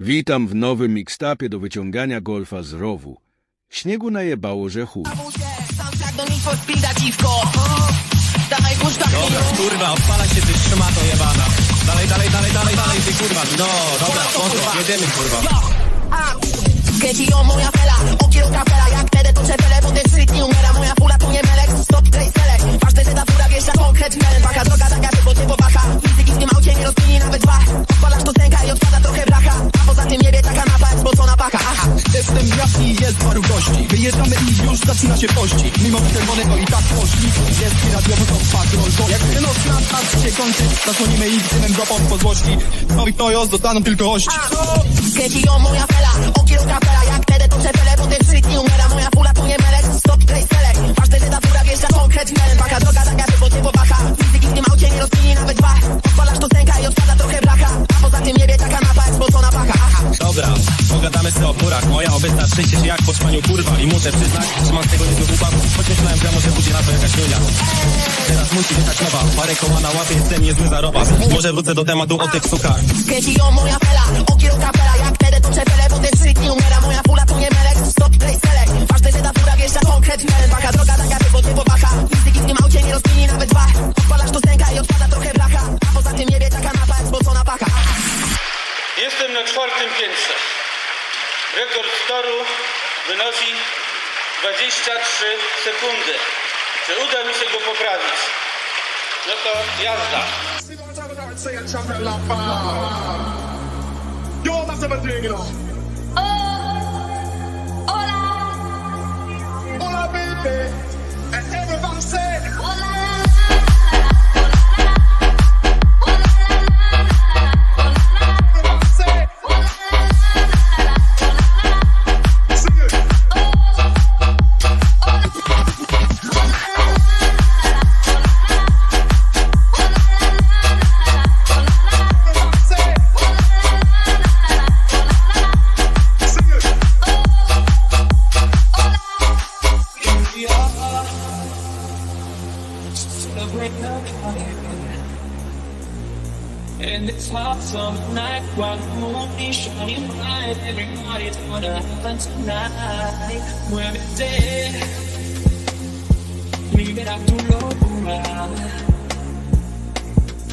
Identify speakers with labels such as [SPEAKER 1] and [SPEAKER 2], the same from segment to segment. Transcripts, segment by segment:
[SPEAKER 1] Witam w nowym mixtapie do wyciągania golfa z rowu. Śniegu najebało, że chuj.
[SPEAKER 2] Dobra, kurwa, odpala się ty trzymato jebana. Dalej, dalej, dalej, dalej, dalej, ty kurwa. No, dobra, jedziemy kurwa.
[SPEAKER 3] Kręci ją moja fela jak wtedy to czepele Potem street nie umiera moja fula to nie melek. Stop play select. Ważne, że ta fura wiesza konkret Melen paka droga taka, że cię popacha Fizyki w tym aucie nie rozkmini nawet dwa. Odpalasz to stęka i odpada trochę blacha A poza tym niebie taka mapa spocona paka. Aha.
[SPEAKER 4] Jestem jasny i jest paru gości. Wyjeżdżamy i już zaczyna się pościg. Mimo czerwonego i tak poszli Jest i radiowy to patrol To jak ten noc na czas się kończy Zasłonimy ich dymem do po złości Nowych tojos zostaną tylko ości.
[SPEAKER 3] Kręci ją moja fela
[SPEAKER 2] Parę koła na łapie, jestem niezły zarobas. Może wrócę do tematu o tych sukach.
[SPEAKER 3] Kręci ją moja fela Okiero kapela jak wtedy to czepele Potem street nie umiera moja fula to nie melek Stop play select Ważne, że ta fura wiesza konkret Melen paka droga taka, że cię popacha Fizyki w tym aucie nie rozkmini nawet dwa Odpalasz to stęka i odpada trochę blacha A poza tym niebie taka mapa jak spocona paka.
[SPEAKER 5] Jestem na czwartym piętrze. Rekord toru wynosi 23 sekundy. Czy uda mi się go poprawić? No to jazda.
[SPEAKER 6] Hola, And
[SPEAKER 7] it's hot summer night while the moon is shining bright. Everybody's gonna have fun tonight. Muévete, libera tu locura.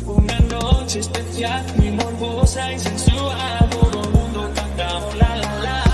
[SPEAKER 7] Una noche especial, muy morbosa y sensual. Todo el mundo canta la la la.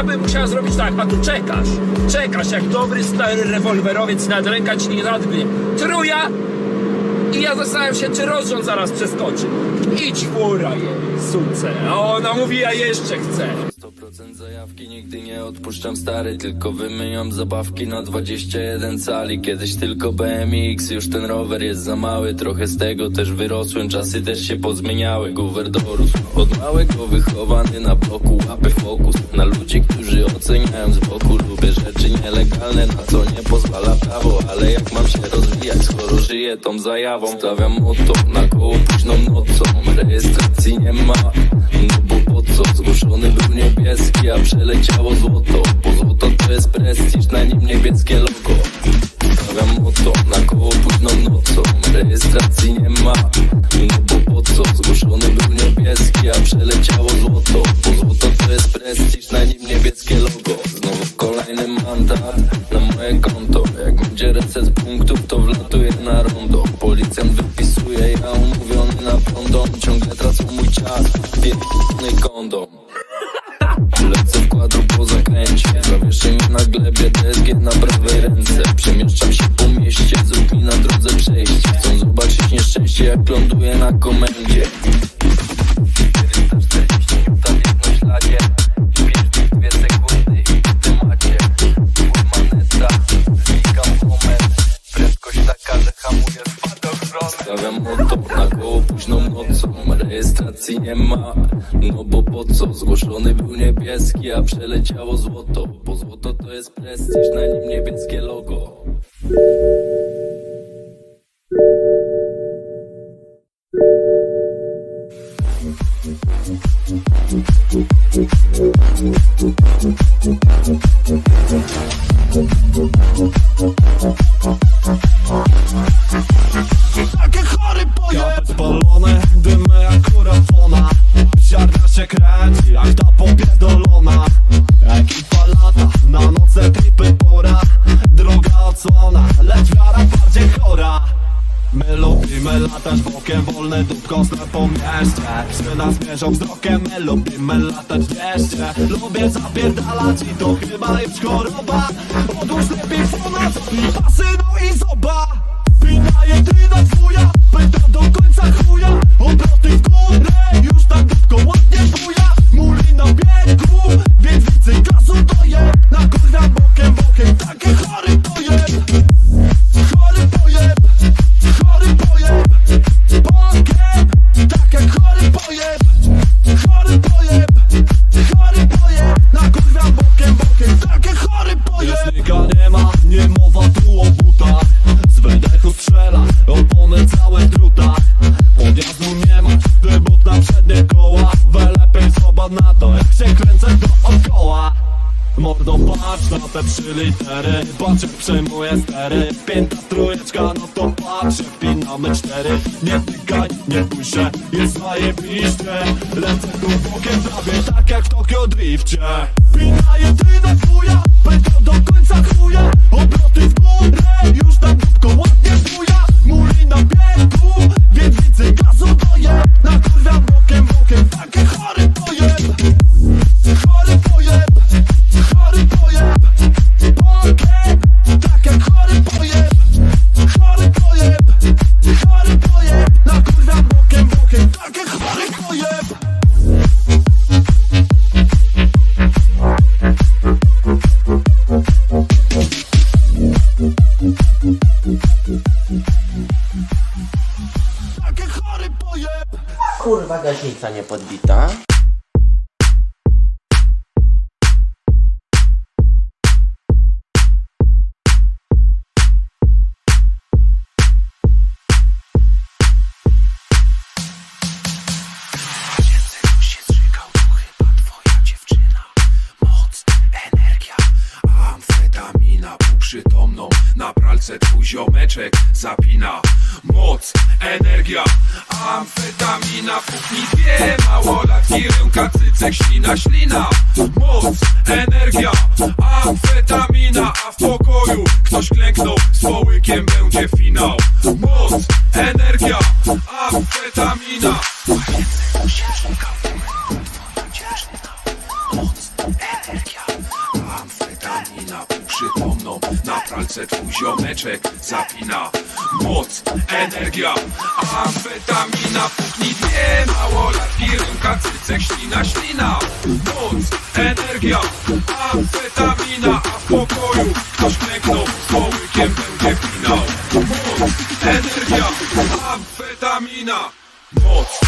[SPEAKER 8] Honda by musiała zrobić tak, a tu czekasz. Czekasz jak dobry stary rewolwerowiec, nawet ręka ci nie nadgnie. Truja! I ja zastanawiam się, czy rozrząd zaraz przeskoczy. Idź fura jej, suce. A ona mówi, ja jeszcze chcę.
[SPEAKER 9] 100% zajawki nigdy nie odpuszczam stary Tylko wymieniam zabawki na 21 cali. Kiedyś tylko BMX, już ten rower jest za mały. Trochę z tego też wyrosłem, czasy też się pozmieniały. Guwer dorósł, od małego wychowany na bloku Łapy fokus na ludzi, którzy oceniają z boku. Lubię rzeczy nielegalne, na co nie pozwala prawo. Ale jak mam się rozwijać, skoro żyję tą zajawą? Stawiam moto na koło późną nocą. Rejestracji nie ma, no co? Zgłoszony był niebieski, a przeleciało złoto Bo złoto to jest prestiż, na nim niebieskie logo Stawiam moto na koło późną nocą Rejestracji nie ma, no bo po co? Zgłoszony był niebieski, a przeleciało złoto Bo złoto to jest prestiż, na nim niebieskie logo to jest prestiż, na nim niebieskie logo
[SPEAKER 10] już choroba Odłóż lepiej fona, zapnij pasy, no i zoba Wina jedyna twoja, pyta do końca chuja stery Pięta trójeczka, no to patrz jak wpinamy cztery. Nie tykaj, nie bój jest zajebiście. Lecę tu bokiem prawie tak jak w Tokio Drifcie Pina jedyna twoja, pyta do końca chuja Obroty w górę, już tam dupką ładnie buja. Muli na biegu, więc widzę gazu doje. Na kurwa bokiem, bokiem, takie chory Kurwa,
[SPEAKER 11] gaśnica nie podbita.
[SPEAKER 12] Półprzytomną Na pralce twój ziomeczek zapina Moc, energia Amfetamina w kuchni dwie Małolatki, ręka, cycek, ślina, ślina. Moc, energia Amfetamina. A w pokoju ktoś klęknął Z połykiem będzie finał. Moc, energia Amfetamina. Amfetamina Na pralce twój ziomeczek zapina. Moc, energia Amfetamina. Puknij dwie Małolatki, ręka, cycek, ślina, ślina. Moc, energia Amfetamina. A w pokoju ktoś klęknął Z połykiem będzie finał Moc, energia Amfetamina. Moc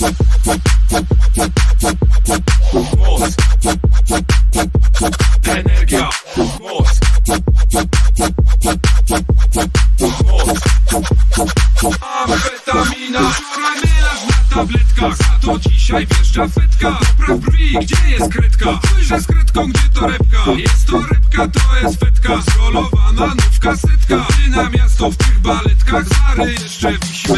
[SPEAKER 12] Moc Energia Moc Moc Amfetamina Wczoraj mylasz na tabletkach to dzisiaj wjeżdża fetka Popraw brwi, gdzie jest kredka? Spójrzę z kredką, gdzie to repka? Jest to repka, to jest fetka Zrolowana nówka setka Ty na miasto w tych baletkach Zary jeszcze wisi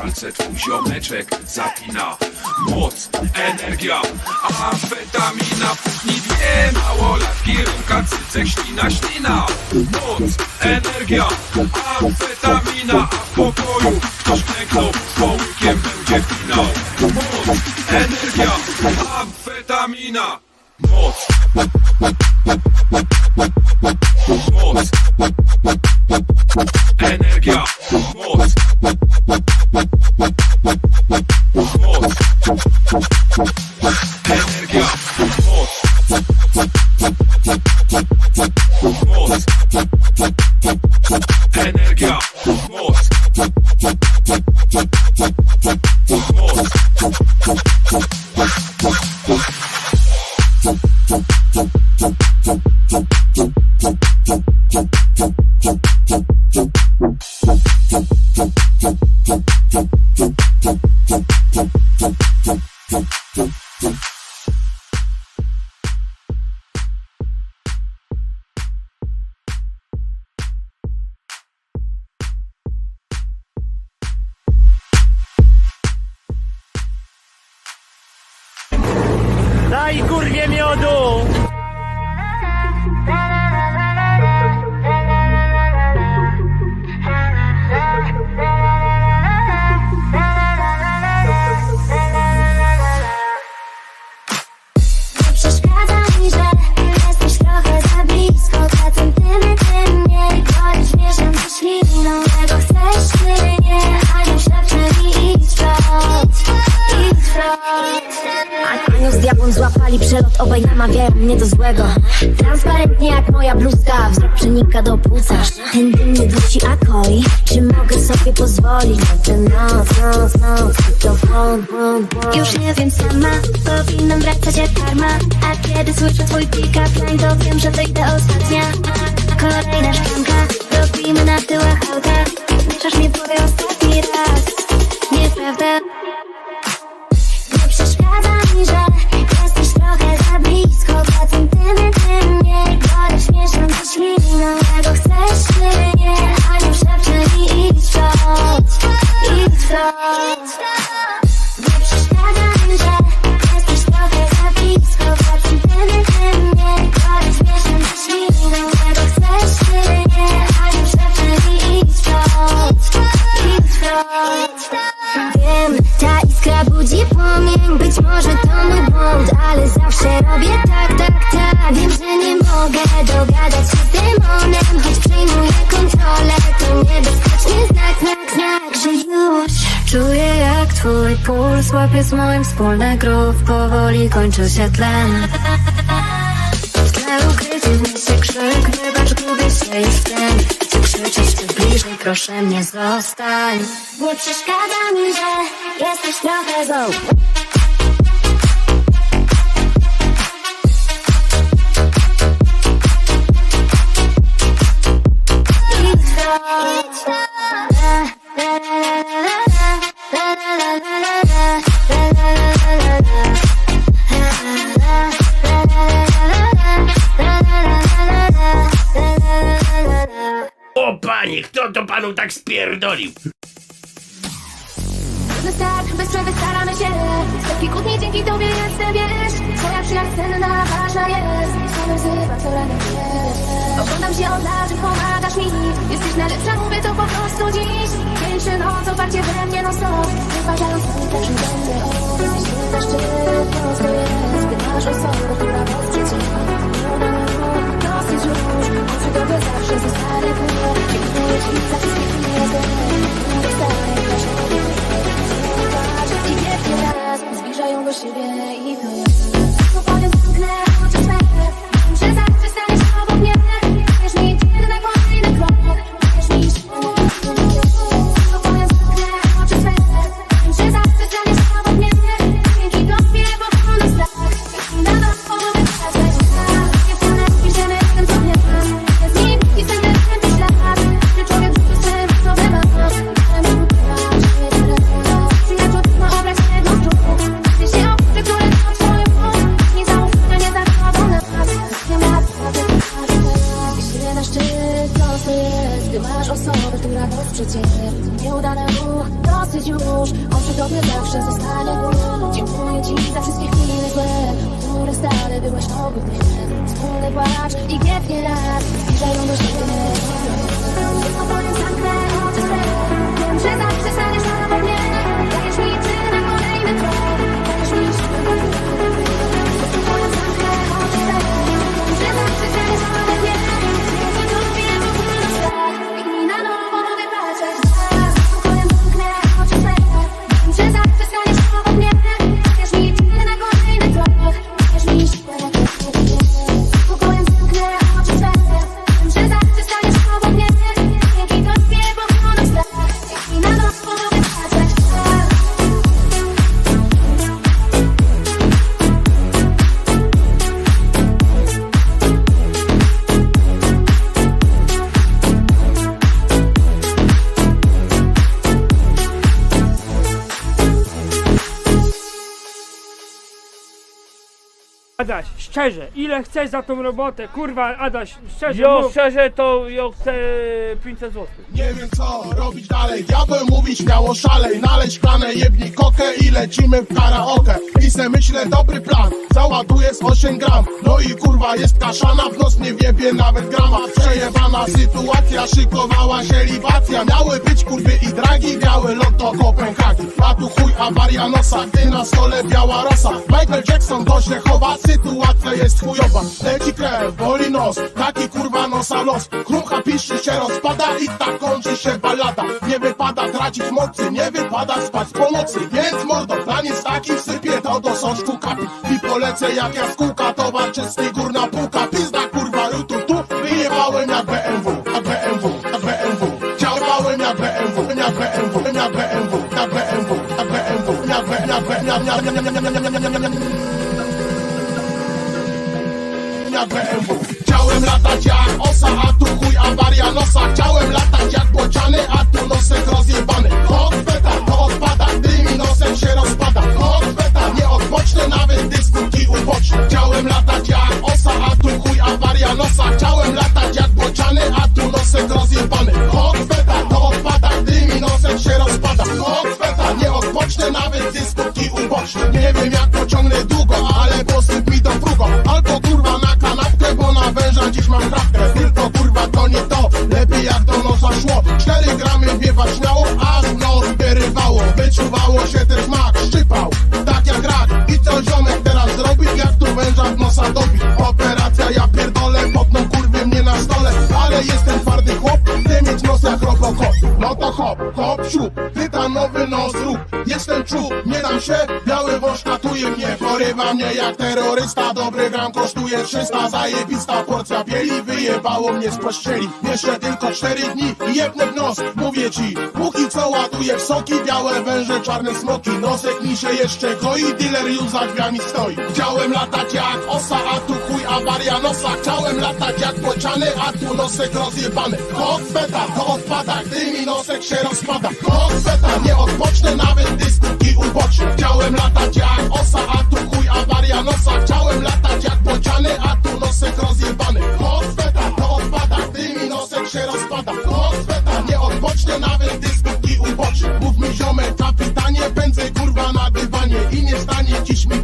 [SPEAKER 12] Na pralce twój ziomeczek zapina. Moc, energia Amfetamina. Puchni dwie małolatki Ręka, cycek, ślina, ślina. Moc, energia Amfetamina. A w pokoju ktoś klęknął Połykiem będzie finał Moc, energia Amfetamina Moc Moc Energia. Moc Moc Energia. Energia
[SPEAKER 13] na tę noc, noc, noc To
[SPEAKER 6] Już nie wiem sama, powinnam wracać jak karma. A kiedy słyszę twój pick-up line To wiem, że idę ostatnia. Kolejna szklanka, znak, znak Że już
[SPEAKER 13] Czuję jak twój puls łapie z moim wspólny grów Powoli kończy się tlen. W tle ukryty w mieście krzyk. Wybacz, gubię się już w tym. Chcę krzyczeć tu bliżej, proszę mnie zostań.
[SPEAKER 6] Nie przeszkadza mi, że jesteś trochę zą
[SPEAKER 14] panu tak spierdolił?
[SPEAKER 6] Równy start, bez przerwy staramy się Setki kłótni dzięki tobie jestem, wiesz Twoja przyjaźń cenna, ważna jest Co nazywa, co rano wiesz Oglądam się od lat, pomagasz mi Jesteś najlepsza, mówię to po prostu dziś Dzień czy noc, oparcie we mnie non stop mój tak, że będę odejść Pytasz, czy prosto jest Pytasz osobę, która wesprze cię Dosyć już, bo przy tobie zawsze zostanę płynie Zbliżają do siebie i to
[SPEAKER 15] jest szczerze, ile chcesz za tą robotę? Kurwa, Adaś, szczerze
[SPEAKER 14] Jo,
[SPEAKER 15] mów.
[SPEAKER 14] szczerze to ja chcę 500 zł.
[SPEAKER 16] Nie wiem co robić dalej, diabeł mówi śmiało szalej. Nalej szklanę, jebnij kokę i lecimy w karaoke. I se myślę dobry plan, załaduję z 8 gram. No i kurwa jest kaszana, w nos nie wiebie nawet grama. Przejebana sytuacja, szykowała się libacja. Miały być kurwy i dragi, biały lot do Kopenhagi A tu chuj awaria nosa, gdy na stole biała rosa. Michael Jackson to się chowa, sytuacja jest chujowa Leci krew, boli nos, taki kurwa nosa los Krucha piszczy się rozpada i tak kończy się balada Nie wypada tracić mocy, nie wypada spać po nocy Więc mordo, plan jest taki, wsypię to do soczku kapi I polecę jak jaskółka, towar czysty górna półka Pizda kurwa, rutu tu, wyjebałem jak BMW Jak BMW, jak BMW Działałem jak BMW, jak BMW, jak BMW Jak BMW, jak BMW, jak BMW, jak BMW jak BMW Chciałem latać jak osa, a tu chuj awaria nosa Chciałem latać jak bociany, a tu nosek rozjebany. Kokpeta to odpada, gdy mi nosem się rozpada. Kokpeta nie odpocznę, nawet dyskuki uboczne. Chciałem latać jak osa, a tu chuj awaria nosa Chciałem latać jak bociany, a tu nosek rozjebany. Kokpeta to odpada, gdy mi nosek się rozpada. Kokpeta nie odpocznę, nawet dyskuki uboczne. Nie wiem jak pociągnę długo, ale mi na dziś mam krawkę Tylko kurwa to nie to, lepiej jak do nosa szło. Cztery gramy wiewa śmiało, aż nos wyrywało. Wyczuwało się też mak, szczypał, tak jak rak. I co ziomek teraz zrobi, jak tu węża w nosa dobi? Operacja ja pierdolę, potną kurwy mnie na stole. Ale jestem twardy chłop, chcę mieć nos jak robokop No to hop, hop, siup, tytanowy nos Jestem czub, nie dam się, biały wąż katuje mnie Porywa mnie jak terrorysta, dobry gram kosztuje 300 Zajebista porcja bieli, wyjebało mnie z pościeli. Jeszcze tylko 4 dni i jebnę w nos, mówię ci Póki co ładuję w soki, białe węże, czarne smoki. Nosek mi się jeszcze goi, dealer już za drzwiami stoi. Chciałem latać jak osa, a tu chuj awaria nosa. Chciałem latać jak bociany, a tu nosek rozjebany. Kokpeta to odpada, gdy mi nosek się rozpada. Kokpeta nie odpocznę, nawet dyskuki uboczne Chciałem latać jak osa, a tu chuj awaria nosa. Chciałem latać jak bociany, a tu nosek rozjebany. Kokpeta to odpada, gdy mi nosek się rozpada. Kokpeta nie odpocznę, nawet dyskuki uboczne Mów mi ziomek, kapitanie, pędzę kurwa na dywanie. I nie stanie dziś mi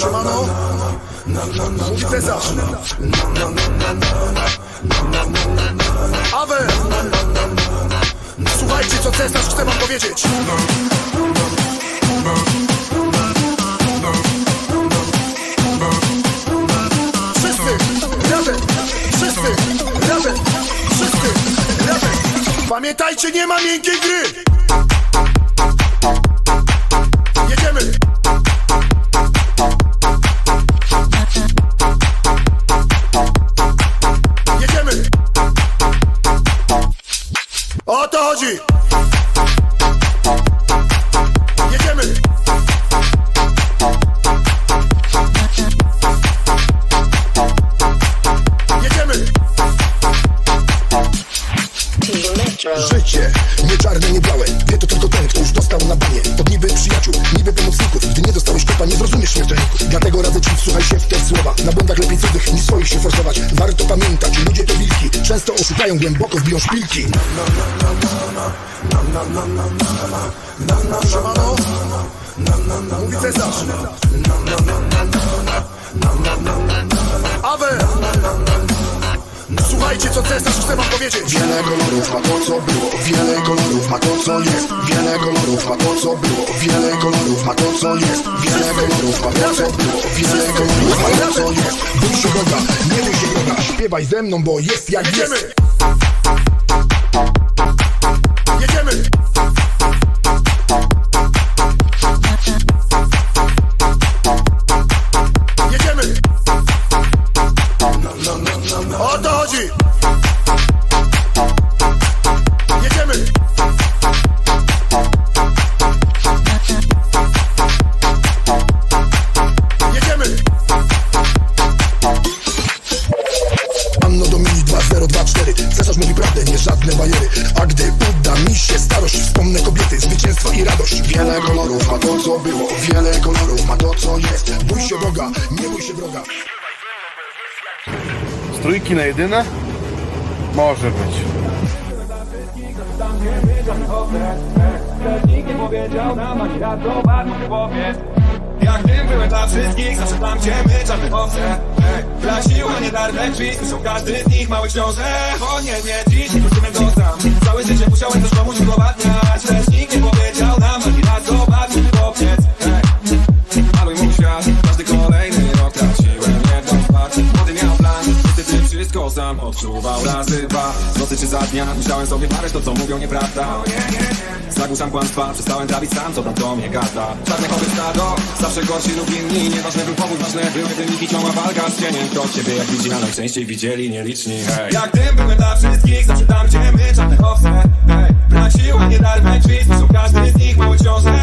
[SPEAKER 16] Siemano, mówi Cezar. Awe! Słuchajcie, co Cezarz chce wam powiedzieć. Wszyscy razem, wszyscy razem, wszyscy razem. Pamiętajcie, nie ma miękkiej gry. Życie, nie czarne, nie białe. Wie to tylko ten, kto już dostał na banie.
[SPEAKER 17] Pod niby przyjaciół, niby pomocników. Gdy nie dostałeś kopa, nie zrozumiesz śmiertelników Dlatego radzę ci, słuchaj się w te słowa. Na błędach lepiej cudzych, niż swoich się forsować. Warto pamiętać, ludzie to wilki. Często oszukają głęboko, wbiją szpilki. Siemano Mówi Cezar. Awe! Słuchajcie co cesarz chce wam powiedzieć. Wiele kolorów ma to co było. Wiele kolorów ma to co jest. Wiele kolorów ma to co było. Wiele kolorów ma to co jest. Wiele kolorów ma to co było. Wiele kolorów ma to co jest. Bój się Boga, nie bój się Boga Śpiewaj ze mną, bo jest jak jest
[SPEAKER 18] na jedynę? Może być.
[SPEAKER 19] Zobacz, powiedz Jak tym byłem dla wszystkich, zawsze tam gdzie my czarne owce Dla sił, a nie darwe drzwi, każdy z nich mały książę O nie, nie, dziś nie kosztujemy to sam Całe życie musiałem też komuś udowadniać Lecz nikt nie powiedział nam ani raz, powiedz wszystko sam odczuwał. Razy dwa W nocy czy za dnia, myślałem sobie parę, to co mówią nieprawda. Zagłuszam kłamstwa, przestałem trawić sam, co tam do mnie gada. Czarne chowy stado, zawsze gorsi lub inni. Nieważne był powód, ważne były wyniki Ciągła walka z cieniem, kto ciebie jak widzi, a najczęściej widzieli nieliczni. Hej. Jak tym byłem dla wszystkich, zawsze tam gdzie my czarne owce hej. Brak sił, a nie darmy drzwi, każdy z nich mały książę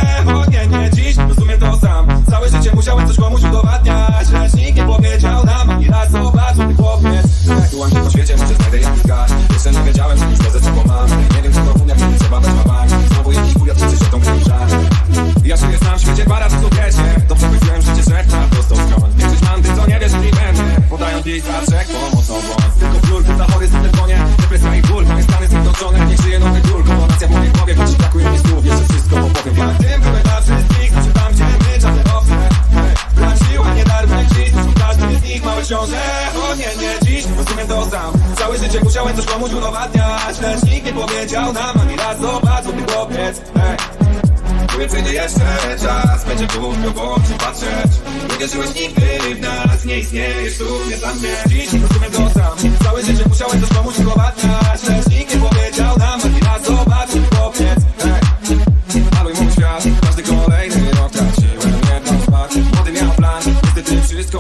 [SPEAKER 19] Mówię, przyjdzie jeszcze. Czas Będzie głupio w oczy patrzeć. Nie wierzyłeś nigdy w nas Nie istniejesz tu, nie dla mnie Dziś nie rozumiem to sam. Całe życie musiałem coś komuś udowadniać Lecz nikt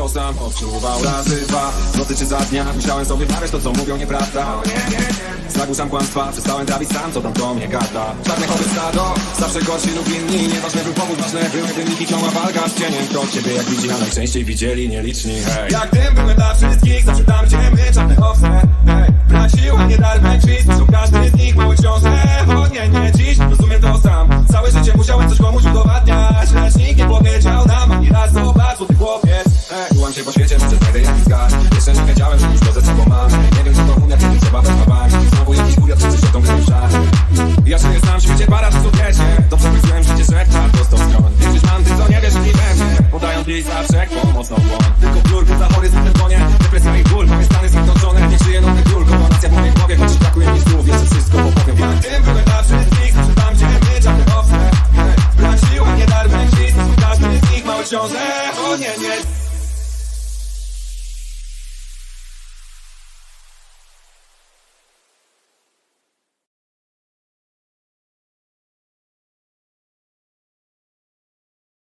[SPEAKER 19] sam odczuwał razy dwa. Nocy czy za dnia Myślałem sobie parę, to co mówią nieprawda. Zagłuszam kłamstwa, przestałem trawić sam, co tam do mnie gada. Czarne chowy stado, zawsze gorsi lub inni. Nieważne był powód, ważne były wyniki Ciągła walka z cieniem, kto ciebie jak widzi A najczęściej widzieli nieliczni, hej. Jak tym byłem dla wszystkich, zawsze tam gdzie my czarne owce. Hej, brak sił, a nie darmy drzwi każdy z nich mały książę O nie, nie dziś, rozumiem to sam. Całe życie musiałem coś komuś udowadniać